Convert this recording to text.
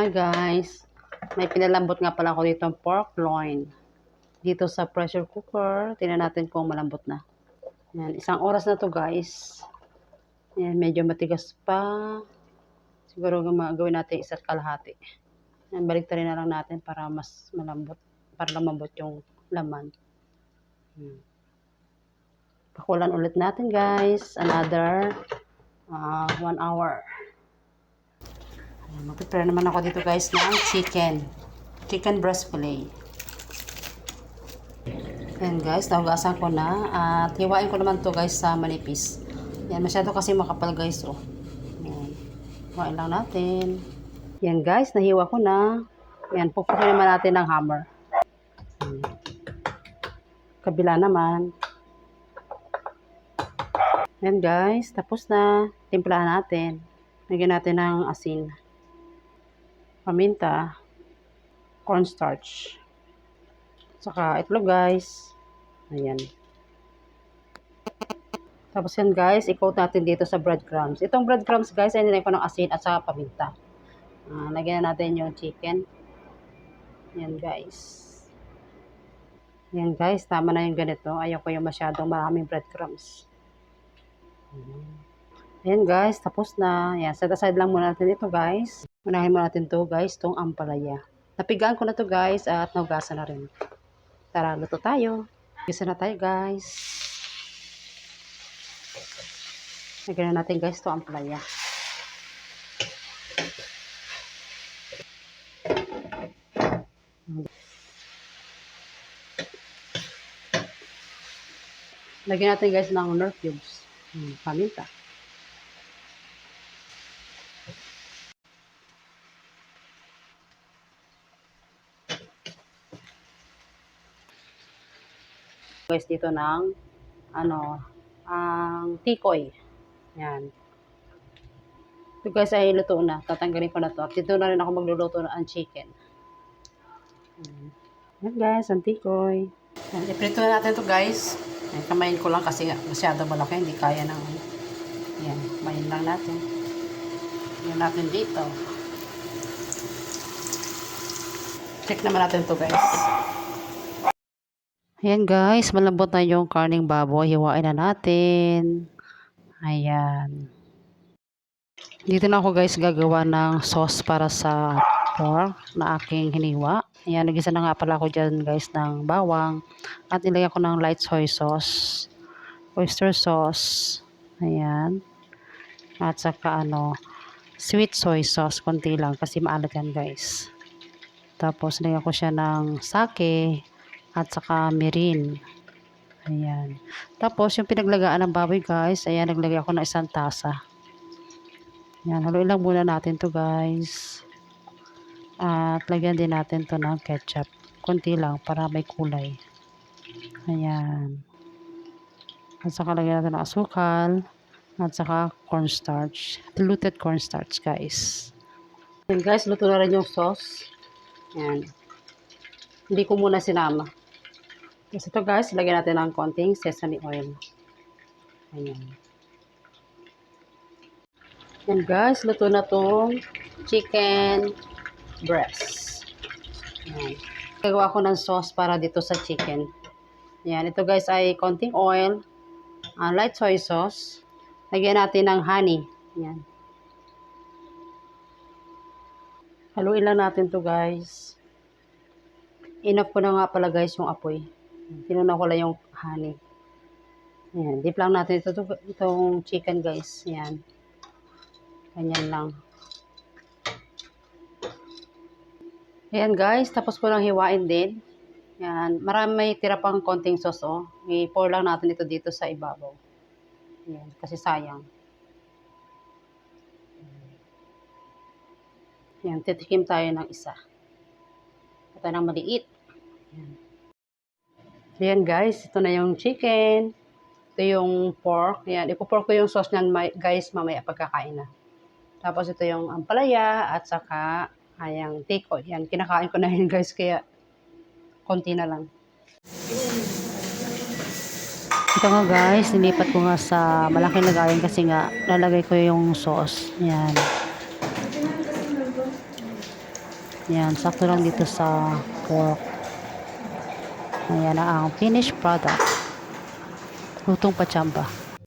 Hi guys, may pinalambot nga pala ako dito ng pork loin. Dito sa pressure cooker, tingnan natin kung malambot na. Yan, isang oras na to guys. Yan, medyo matigas pa. Siguro gawin natin isa't kalahati. Yan, balik na lang natin para mas malambot. Para lumambot yung laman. Hmm. Pakulan ulit natin guys. Another uh, one hour. Mag-prepare naman ako dito guys ng chicken. Chicken breast fillet. Ayan guys, nahugasan ko na. At hiwain ko naman to guys sa manipis. Yan, masyado kasi makapal guys oh. Ayan. Hiwain lang natin. Yan guys, nahiwa ko na. Yan, pupukin naman natin ng hammer. Ayan. Kabila naman. Yan guys, tapos na. Timplahan natin. Lagyan natin ng asin. Paminta. Cornstarch. Saka itlog guys. Ayan. Tapos yan guys, i-coat natin dito sa breadcrumbs. Itong breadcrumbs guys, ay nilagay ko ng asin at saka paminta. Ah, lagyan na natin yung chicken. Yan guys. Yan guys, tama na yung ganito. Ayaw ko yung masyadong maraming breadcrumbs. Ayan guys, tapos na. Yan, set aside lang muna natin ito guys. Unahin muna natin to guys, tong ampalaya. Napigaan ko na to guys at naugasan na rin. Tara, luto tayo. Gisa na tayo guys. Lagyan na natin guys to ampalaya. Lagyan natin guys ng honor cubes. Hmm, paminta. Guys, dito ng ano, ang tikoy. Yan. Ito guys ay luto na. Tatanggalin ko na to. At dito na rin ako magluluto ng chicken. Hmm. Yan guys, ang tikoy. Yan, iprito na natin to guys. Yan, kamayin ko lang kasi masyado malaki. Hindi kaya ng. Yan, kamayin lang natin. Yan natin dito. Check naman natin to guys. Ayan guys, malambot na yung karning baboy. Hiwain na natin. Ayan. Dito na ako guys gagawa ng sauce para sa pork na aking hiniwa. Ayan, nagisa na nga pala ako dyan guys ng bawang. At nilagyan ko ng light soy sauce. Oyster sauce. Ayan. At saka ano, sweet soy sauce. Konti lang kasi maalat yan guys. Tapos nilagyan ko siya ng sake at saka mirin. Ayan. Tapos yung pinaglagaan ng baboy guys, ayan naglagay ako ng isang tasa. Ayan, haluin lang muna natin to guys. At lagyan din natin to ng ketchup. Kunti lang para may kulay. Ayan. At saka lagyan natin ng asukal. At saka cornstarch. Diluted cornstarch guys. Ayan guys, luto na rin yung sauce. Ayan. Hindi ko muna sinama. Kasi ito guys, lagyan natin ng konting sesame oil. Ayan. Yan guys, luto na tong chicken breast. Ayan. Gagawa ko ng sauce para dito sa chicken. Ayan, ito guys ay konting oil, uh, light soy sauce. Lagyan natin ng honey. Ayan. Haluin lang natin to guys. Enough ko na nga pala guys yung apoy. Tinuna ko lang yung honey. Ayan, dip lang natin ito, itong chicken guys. Ayan. Ganyan lang. Ayan guys, tapos ko lang hiwain din. Ayan, marami may tira pang konting sauce oh. I-pour lang natin ito dito sa ibabaw. Ayan, kasi sayang. Ayan, titikim tayo ng isa. Ito ng maliit. Ayan. Ayan guys, ito na yung chicken. Ito yung pork. Ayan, ipo-pork ko yung sauce niyan guys mamaya pagkakain na. Tapos ito yung ampalaya at saka ayang tiko. Yan, kinakain ko na yun guys kaya konti na lang. Ito nga guys, nilipat ko nga sa malaking lagayan kasi nga lalagay ko yung sauce. Yan. Yan, sakto lang dito sa pork. Ayan na ang finished product. Lutong pachamba.